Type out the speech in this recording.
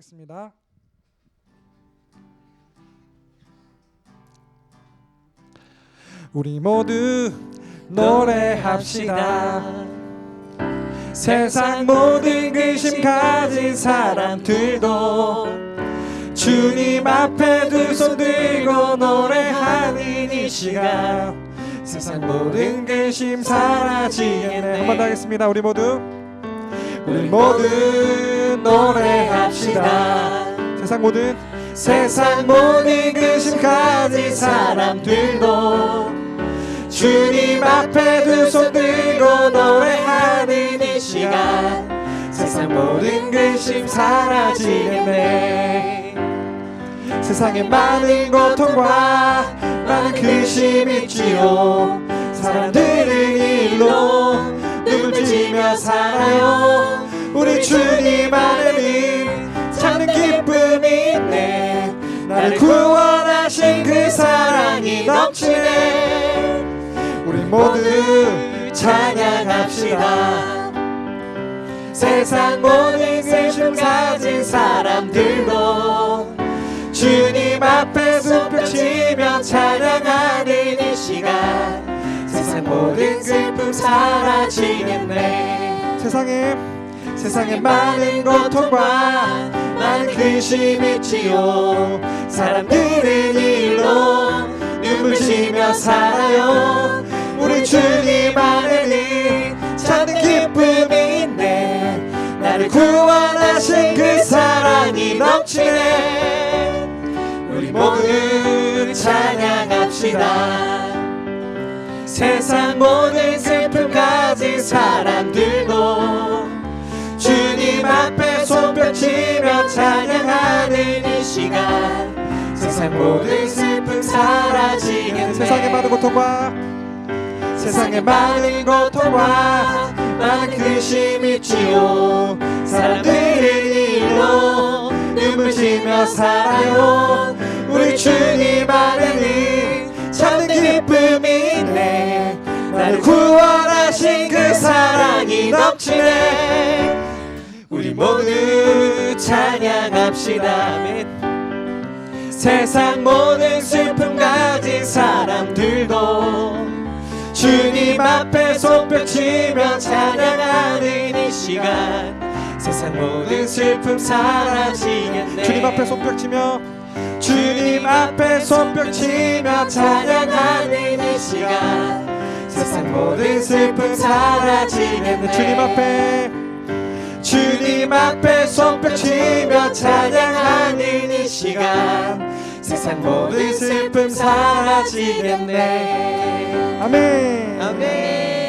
하겠습니다. 우리 모두 노래합시다. 세상 모든 근심 가진 사람들도 주님 앞에 두 손 들고 노래하는 이 시간 세상 모든 근심 사라지겠네 한 번 더 하겠습니다 우리 모두 우리 모두 노래 합시다. 세상 모든 세상 모든 근심 가진 사람들도 주님 앞에 두 손 들고 노래하는 이 시간. 세상 모든 근심 사라지겠네. 세상에 많은 고통과 많은 근심 있지요. 사람들은 일로 눈물 지며 살아요. 우리 주님 안에는 모두 찬양합시다. 세상 모든 근심 가진 사람들도 주님 앞에 손뼉치며 찬양하는 이 시간. 세상 모든 슬픔 사라지겠네 세상에 세상에 많은 고통과 많은 근심 있지요. 사람들은 일로 눈물 지며 살아요 주님 안에는 찾는 기쁨이 있네. 나를 구원하신 그 사랑이 넘치네. 우리 모두 찬양합시다. 세상 모든 슬픔 가진 사람들도 주님 앞에 손뼉치며 찬양하는 이 시간. 세상 모든 슬픔 사라지겠네. 세상의 많은 고통과 세상에 많은 고통과 많은 근심 있지요. 사람들은 일로 눈물 지며 살아요. 우리 주님 안에는 찾는 기쁨이 있네. 나를 구원하신 그 사랑이 넘치네. 우리 모두 찬양합시다. 세상 모든 슬픔 주님 앞에 손뼉치며 찬양하는 이 시간. 세상 모든 슬픔 사라지겠네. 주님 앞에 손뼉치며 주님 앞에 손뼉치며 찬양하는 이 시간. 세상 모든 슬픔 사라지겠네. 주님 앞에 주님 앞에 손뼉치며 시간 세상 모든 슬픔 사라지겠네. 아멘. 아멘.